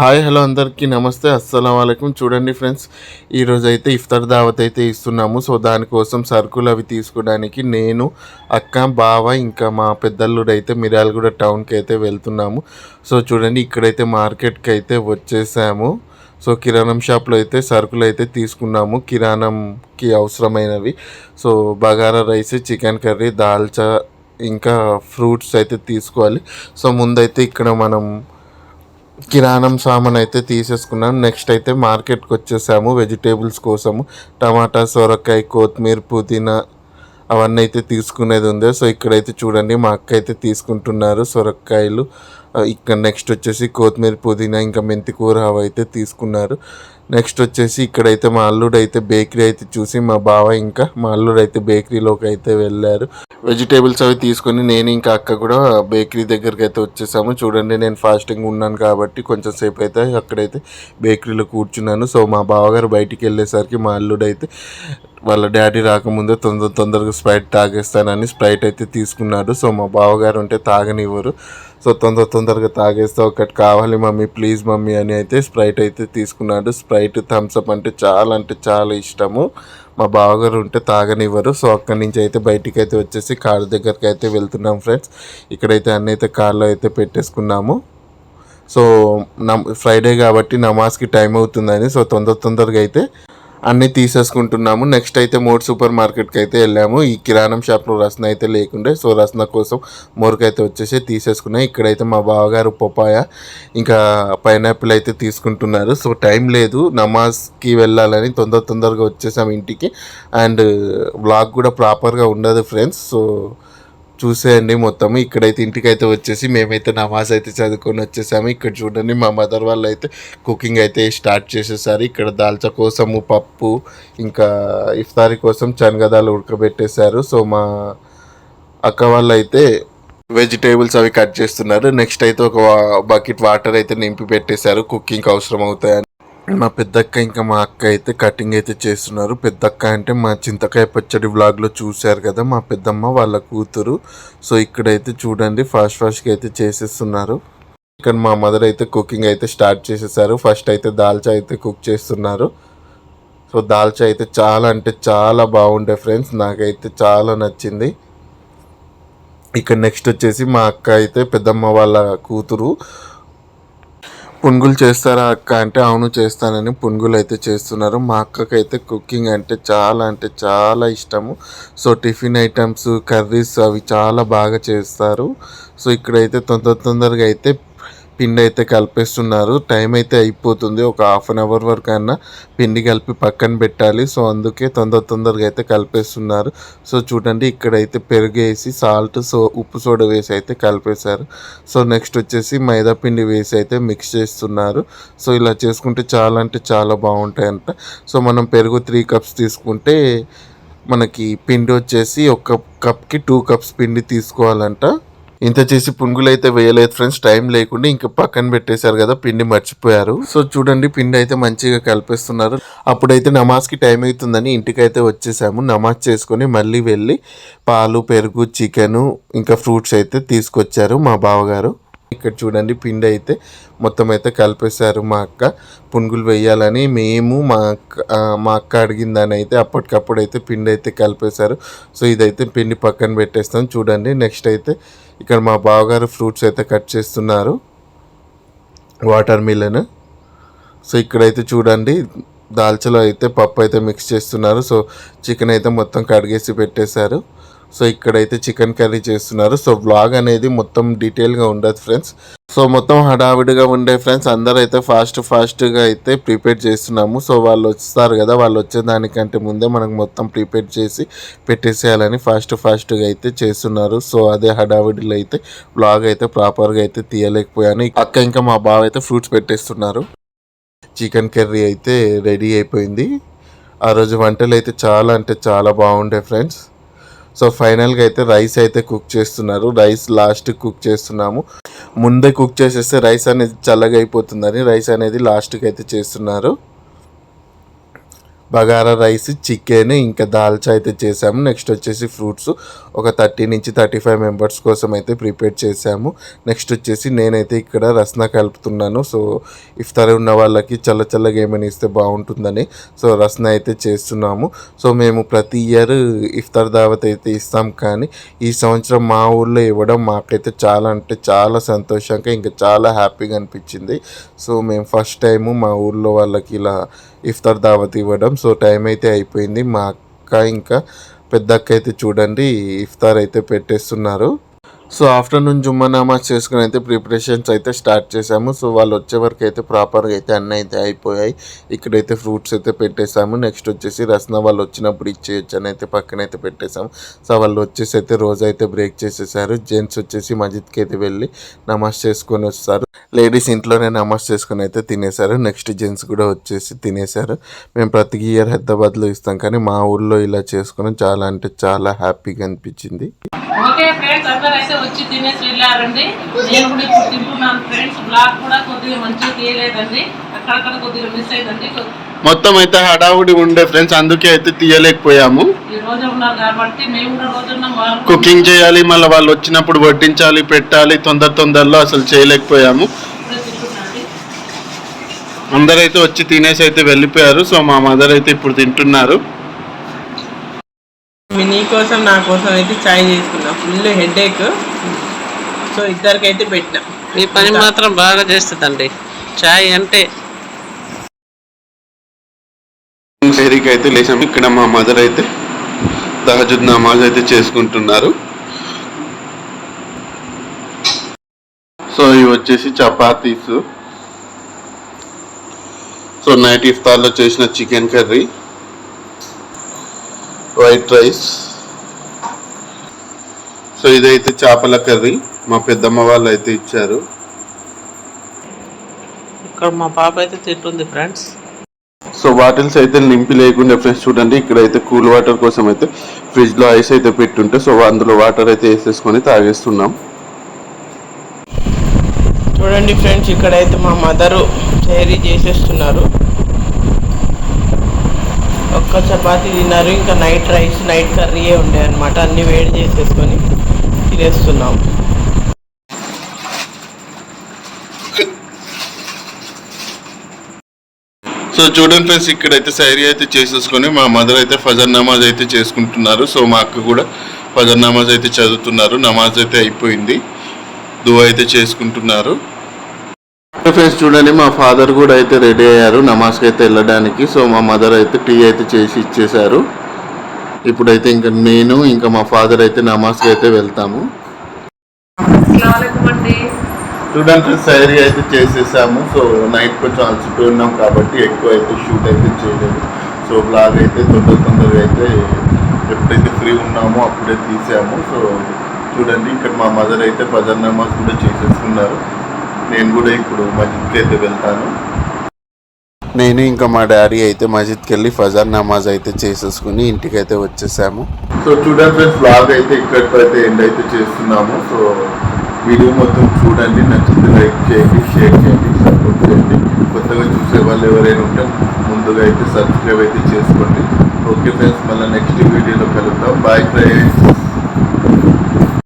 Hi hello అందరికీ నమస్తే అస్సలం వాళ్ళకం చూడండి ఫ్రెండ్స్ ఈరోజు అయితే ఇఫ్తార్ దావత్ అయితే ఇస్తున్నాము. సో దానికోసం సరుకులు అవి తీసుకోవడానికి నేను అక్క బావ ఇంకా మా పెద్దల్లుడు అయితే మిర్యాలగూడ టౌన్కి అయితే వెళ్తున్నాము. సో చూడండి ఇక్కడైతే మార్కెట్కి అయితే వచ్చేసాము. సో కిరాణం షాప్లో అయితే సరుకులు అయితే తీసుకున్నాము. కిరాణంకి అవసరమైనవి. So bagara rice chicken curry dalcha ఇంకా ఫ్రూట్స్ అయితే తీసుకోవాలి. సో ముందైతే ఇక్కడ మనం కిరాణం సామాన్ అయితే తీసేసుకున్నాం. నెక్స్ట్ అయితే మార్కెట్కి వచ్చేసాము. వెజిటేబుల్స్ కోసము. టమాటా సొరకాయ కొత్తిమీర పుదీనా అవన్నీ అయితే తీసుకునేది ఉంది. సో ఇక్కడైతే చూడండి మా అక్క అయితే తీసుకుంటున్నారు సొరకాయలు. Uh, ఇక్కడ నెక్స్ట్ వచ్చేసి కొత్తిమీర పుదీనా ఇంకా మెంతి కూర అవి అయితే తీసుకున్నారు. నెక్స్ట్ వచ్చేసి ఇక్కడైతే మా అల్లుడు అయితే బేకరీ అయితే చూసి మా బావ ఇంకా మా అల్లుడు అయితే బేకరీలోకి అయితే వెళ్ళారు. వెజిటేబుల్స్ అవి తీసుకొని నేను ఇంకా అక్క కూడా బేకరీ దగ్గరికి అయితే వచ్చేసాము. చూడండి నేను ఫాస్టింగ్ ఉన్నాను కాబట్టి కొంచెం సేపు అయితే అక్కడైతే బేకరీలో కూర్చున్నాను. సో మా బావగారు బయటికి వెళ్ళేసరికి మా అల్లుడు అయితే వాళ్ళ డాడీ రాకముందే తొందర తొందరగా స్ప్రైట్ తాగేస్తానని స్ప్రైట్ అయితే తీసుకున్నాడు. సో మా బావగారు ఉంటే తాగనివ్వరు. సో తొందర తొందరగా తాగేస్తే ఒకటి కావాలి మమ్మీ ప్లీజ్ మమ్మీ అని అయితే స్ప్రైట్ అయితే తీసుకున్నాడు. స్ప్రైట్ థమ్స్అప్ అంటే చాలా అంటే చాలా ఇష్టము. మా బావగారు ఉంటే తాగనివ్వరు. సో అక్కడి నుంచి అయితే బయటికి అయితే వచ్చేసి కార్ దగ్గరికి అయితే వెళ్తున్నాం ఫ్రెండ్స్. ఇక్కడైతే అన్నీ అయితే కార్లో అయితే పెట్టేసుకున్నాము. సో నమ్ ఫ్రైడే కాబట్టి నమాజ్కి టైం అవుతుందని సో తొందర తొందరగా అయితే అన్నీ తీసేసుకుంటున్నాము. నెక్స్ట్ అయితే మోడ్ సూపర్ మార్కెట్కి అయితే వెళ్ళాము. ఈ కిరాణం షాప్లో రసన అయితే లేకుండే సో రసన కోసం మోర్కి వచ్చేసి తీసేసుకున్నాయి ఇక్కడైతే మా బావగారు పొపాయ ఇంకా పైనాపిల్ అయితే తీసుకుంటున్నారు. సో టైం లేదు నమాజ్కి వెళ్ళాలని తొందర తొందరగా వచ్చేసాము ఇంటికి. అండ్ వ్లాగ్ కూడా ప్రాపర్గా ఉండదు ఫ్రెండ్స్ సో చూసేయండి మొత్తం ఇక్కడైతే ఇంటికైతే వచ్చేసి మేమైతే నమాజ్ అయితే చదువుకొని వచ్చేసాము. ఇక్కడ చూడండి మా మదర్ వాళ్ళు అయితే కుకింగ్ అయితే స్టార్ట్ చేసేసారు. ఇక్కడ దాల్చా కోసము పప్పు ఇంకా ఇఫ్తారీ కోసం శనగదాలు ఉడకబెట్టేశారు. సో మా అక్క వాళ్ళు అయితే వెజిటేబుల్స్ అవి కట్ చేస్తున్నారు. నెక్స్ట్ అయితే ఒక బకెట్ వాటర్ అయితే నింపి పెట్టేశారు. కుకింగ్ అవసరం అవుతాయని. మా పెద్దక్క ఇంకా మా అక్క అయితే కటింగ్ అయితే చేస్తున్నారు. పెద్దక్క అంటే మా చింతకాయ పచ్చడి వ్లాగ్లో చూశారు కదా మా పెద్దమ్మ వాళ్ళ కూతురు. సో ఇక్కడైతే చూడండి ఫాస్ట్ ఫాస్ట్గా అయితే చేసేస్తున్నారు. ఇక్కడ మా మదర్ అయితే కుకింగ్ అయితే స్టార్ట్ చేసేసారు. ఫస్ట్ అయితే దాల్చా అయితే కుక్ చేస్తున్నారు. సో దాల్చా అయితే చాలా అంటే చాలా బాగుండే ఫ్రెండ్స్ నాకైతే చాలా నచ్చింది. ఇక్కడ నెక్స్ట్ వచ్చేసి మా అక్క అయితే పెద్దమ్మ వాళ్ళ కూతురు. పునుగులు చేస్తారా అక్క అంటే అవును చేస్తానని పునుగులు అయితే చేస్తున్నారు. మా అక్కకైతే కుకింగ్ అంటే చాలా అంటే చాలా ఇష్టము. సో టిఫిన్ ఐటమ్స్ కర్రీస్ అవి చాలా బాగా చేస్తారు. సో ఇక్కడైతే తొందర తొందరగా అయితే పిండి అయితే కలిపేస్తున్నారు. టైం అయితే అయిపోతుంది. ఒక హాఫ్ అన్ అవర్ వరకు అయినా పిండి కలిపి పక్కన పెట్టాలి. సో అందుకే తొందర తొందరగా అయితే కలిపేస్తున్నారు. సో చూడండి ఇక్కడైతే పెరుగు వేసి సాల్ట్ సో ఉప్పు సోడా వేసి అయితే కలిపేశారు. సో నెక్స్ట్ వచ్చేసి మైదా పిండి వేసి అయితే మిక్స్ చేస్తున్నారు. సో ఇలా చేసుకుంటే చాలా అంటే చాలా బాగుంటాయంట. సో మనం పెరుగు త్రీ కప్స్ తీసుకుంటే మనకి పిండి వచ్చేసి ఒక కప్కి టూ కప్స్ పిండి తీసుకోవాలంట. ఇంత చేసి పునుగులు అయితే వేయలేదు ఫ్రెండ్స్ టైం లేకుండా ఇంకా పక్కన పెట్టేశారు కదా పిండి మర్చిపోయారు. సో చూడండి పిండి అయితే మంచిగా కలిపేస్తున్నారు. అప్పుడైతే నమాజ్కి టైం అవుతుందని ఇంటికి అయితే వచ్చేసాము. నమాజ్ చేసుకొని మళ్ళీ వెళ్ళి పాలు పెరుగు చికెను ఇంకా ఫ్రూట్స్ అయితే తీసుకొచ్చారు మా బావగారు. ఇక్కడ చూడండి పిండి అయితే మొత్తం అయితే కలిపేశారు మా అక్క. పునుగులు వేయాలని మేము మా అక్క మా అక్క అడిగిందని అయితే అప్పటికప్పుడు అయితే పిండి అయితే కలిపేశారు. సో ఇదైతే పిండి పక్కన పెట్టేస్తాం. చూడండి నెక్స్ట్ అయితే ఇక్కడ మా బావగారు ఫ్రూట్స్ అయితే కట్ చేస్తున్నారు. Water melon. సో ఇక్కడైతే చూడండి దాల్చలో అయితే పప్పు అయితే మిక్స్ చేస్తున్నారు. సో చికెన్ అయితే మొత్తం కడిగేసి పెట్టేశారు. సో ఇక్కడైతే చికెన్ కర్రీ చేస్తున్నారు. సో బ్లాగ్ అనేది మొత్తం డీటెయిల్గా ఉండదు ఫ్రెండ్స్ సో మొత్తం హడావిడిగా ఉండే ఫ్రెండ్స్ అందరూ అయితే ఫాస్ట్ ఫాస్ట్గా అయితే ప్రిపేర్ చేస్తున్నాము. సో వాళ్ళు వస్తారు కదా వాళ్ళు వచ్చేదానికంటే ముందే మనకు మొత్తం ప్రిపేర్ చేసి పెట్టేసేయాలని ఫాస్ట్ ఫాస్ట్గా అయితే చేస్తున్నారు. సో అదే హడావిడిలో అయితే బ్లాగ్ అయితే ప్రాపర్గా అయితే తీయలేకపోయాను. అక్క ఇంకా మా బావ అయితే ఫ్రూట్స్ పెట్టేస్తున్నారు. చికెన్ కర్రీ అయితే రెడీ అయిపోయింది. ఆ రోజు వంటలు అయితే చాలా అంటే చాలా బాగుండే ఫ్రెండ్స్ సో ఫైనల్గా అయితే రైస్ అయితే కుక్ చేస్తున్నారు. రైస్ లాస్ట్ కుక్ చేస్తున్నాము. ముందే కుక్ చేసేస్తే రైస్ అనేది చల్లగా అయిపోతుందని రైస్ అనేది లాస్ట్కి అయితే చేస్తున్నారు. బగారా రైస్ చికెన్ ఇంకా దాల్చా అయితే చేసాము. నెక్స్ట్ వచ్చేసి ఫ్రూట్స్. ఒక థర్టీ నుంచి థర్టీ ఫైవ్ మెంబర్స్ కోసం అయితే ప్రిపేర్ చేసాము. నెక్స్ట్ వచ్చేసి నేనైతే ఇక్కడ రస్నా కలుపుతున్నాను. సో ఇఫ్తార్ ఉన్న వాళ్ళకి చల్ల చల్లగా ఏమైనా ఇస్తే బాగుంటుందని సో రస్నా అయితే చేస్తున్నాము. సో మేము ప్రతి ఇయర్ ఇఫ్తార్ దావత్ అయితే ఇస్తాం కానీ ఈ సంవత్సరం మా ఊళ్ళో ఇవ్వడం మాకైతే చాలా అంటే చాలా సంతోషంగా ఇంకా చాలా హ్యాపీగా అనిపించింది. సో మేము ఫస్ట్ టైము మా ఊళ్ళో వాళ్ళకి ఇలా ఇఫ్తార్ దావత్ ఇవ్వడం. సో టైం అయితే అయిపోయింది. మా అక్క ఇంకా పెద్ద అక్క అయితే చూడండి ఇఫ్తార్ అయితే పెట్టేస్తున్నారు. సో ఆఫ్టర్నూన్ జుమ్మా నమాజ్ చేసుకుని అయితే ప్రిపరేషన్స్ అయితే స్టార్ట్ చేసాము సో వాళ్ళు వచ్చే వరకు అయితే ప్రాపర్గా అయితే అన్నీ అయితే అయిపోయాయి. ఇక్కడైతే ఫ్రూట్స్ అయితే పెట్టేసాము నెక్స్ట్ వచ్చేసి రసన వాళ్ళు వచ్చినప్పుడు ఇచ్చేయచ్చు అని అయితే పక్కన అయితే పెట్టేసాము సో వాళ్ళు వచ్చేసి అయితే రోజు అయితే బ్రేక్ చేసేసారు. జెంట్స్ వచ్చేసి మజిద్కి అయితే వెళ్ళి నమాజ్ చేసుకొని వస్తారు. లేడీస్ ఇంట్లోనే నమాజ్ చేసుకొని అయితే తినేశారు. నెక్స్ట్ జెంట్స్ కూడా వచ్చేసి తినేశారు. మేము ప్రతి ఇయర్ హైదరాబాద్లో ఇస్తాం కానీ మా ఊళ్ళో ఇలా చేసుకుని చాలా అంటే చాలా హ్యాపీగా అనిపించింది. ఓకే ఫ్రెండ్స్ అందరూ అయితే వచ్చి తినేసి వెళ్ళారండి. నేను కూడా ఇప్పుడు తింటున్నాను ఫ్రెండ్స్. బ్లాగ్ కూడా కొద్దిగా మంచిగా తీయలేదండి. అక్కడక్కడ కొద్దిగా మిస్ అయిందండి. మొత్తం అయితే హడావుడి ఉండే ఫ్రెండ్స్. అందుకే అయితే తీయలేకపోయాము. కుకింగ్ చేయాలి మళ్ళీ వాళ్ళు వచ్చినప్పుడు వడ్డించాలి పెట్టాలి తొందర తొందరలో అసలు చేయలేకపోయాము. అందరైతే వచ్చి తినేసి అయితే వెళ్ళిపోయారు. సో మా మదర్ అయితే ఇప్పుడు తింటున్నారు. నీ కోసం నా కోసం అయితే చాయ్ చేసుకున్నా. Full headache. సో ఇద్దరికైతే పెట్టినా. ఈ పని మాత్రం బాగా చేస్తుందండి. చాయ్ అంటే షెరీకి అయితే లేచాము ఇక్కడ మా మదర్ అయితే తహజుద్ నమాజ్ అయితే చేసుకుంటున్నారు. సో ఇవి వచ్చేసి చపాతీస్. సో నైట్ ఇఫ్తార్లో చేసిన chicken curry white rice. So ఇదైతే చేపల కర్రీ. మా పెద్దమ్మ వాళ్ళు అయితే ఇచ్చారు. ఇక్కడ మా పాప అయితే తింటుంది ఫ్రెండ్స్. సో బాటిల్స్ అయితే నింపి లేకుండా ఫ్రెండ్స్ చూడండి. ఇక్కడైతే కూల్ వాటర్ కోసం అయితే ఫ్రిడ్జ్లో ఐస్ అయితే పెట్టుంటే సో అందులో వాటర్ అయితే వేసేసుకొని తాగేస్తున్నాం. చూడండి ఫ్రెండ్స్ ఇక్కడైతే మా మదరు చేరీ చేసేస్తున్నారు. ఒక్క చపాతీ తిన్నారు. ఇంకా నైట్ రైస్ నైట్ కర్రీయే ఉండే అనమాట అన్ని వేడి చేసేసుకొని తినేస్తున్నాం. సో చూడండి ఫ్రెండ్స్ ఇక్కడైతే సైరీ అయితే చేసేసుకొని మా మదర్ అయితే ఫజర్ నమాజ్ అయితే చేసుకుంటున్నారు. సో మా అక్క కూడా ఫజర్ నమాజ్ అయితే చదువుతున్నారు. నమాజ్ అయితే అయిపోయింది. దువా అయితే చేసుకుంటున్నారు. ఫ్రెండ్స్ చూడండి మా ఫాదర్ కూడా అయితే రెడీ అయ్యారు నమాజ్కి అయితే వెళ్ళడానికి. సో మా మదర్ అయితే టీ అయితే చేసి ఇచ్చేశారు. ఇప్పుడైతే ఇంకా నేను ఇంకా మా ఫాదర్ అయితే నమాజ్కి అయితే వెళ్తాము. చూడండి సైరీ అయితే చేసేసాము. సో నైట్ కొంచెం అలసిపోయి ఉన్నాం కాబట్టి ఎక్కువ అయితే షూట్ అయితే చేయలేదు. సో బ్లాగ్ అయితే తొందర తొందరగా అయితే ఎప్పుడైతే ఫ్రీ ఉన్నామో అప్పుడే తీసాము. సో చూడండి ఇక్కడ మా మదర్ అయితే ఫజర్ నమాజ్ కూడా చేసేసుకున్నారు. నేను కూడా ఇప్పుడు మస్జిద్కి అయితే వెళ్తాను. నేను ఇంకా మా డాడీ అయితే మస్జిద్కి వెళ్ళి ఫజర్ నమాజ్ అయితే చేసేసుకుని ఇంటికి అయితే వచ్చేసాము. సో చూడండి ఫ్రెండ్స్ బ్లాగ్ అయితే ఇక్కడితో అయితే ఎండ్ అయితే చేస్తున్నాము. సో వీడియో మొత్తం చూడండి నచ్చితే లైక్ చేయండి షేర్ చేయండి సపోర్ట్ చేయండి. కొత్తగా చూసే వాళ్ళు ఎవరైనా ఉంటే ముందుగా అయితే సబ్స్క్రైబ్ అయితే చేసుకోండి. ఓకే ఫ్రెండ్స్ మళ్ళీ నెక్స్ట్ వీడియోలో కలుద్దాం. Bye friends.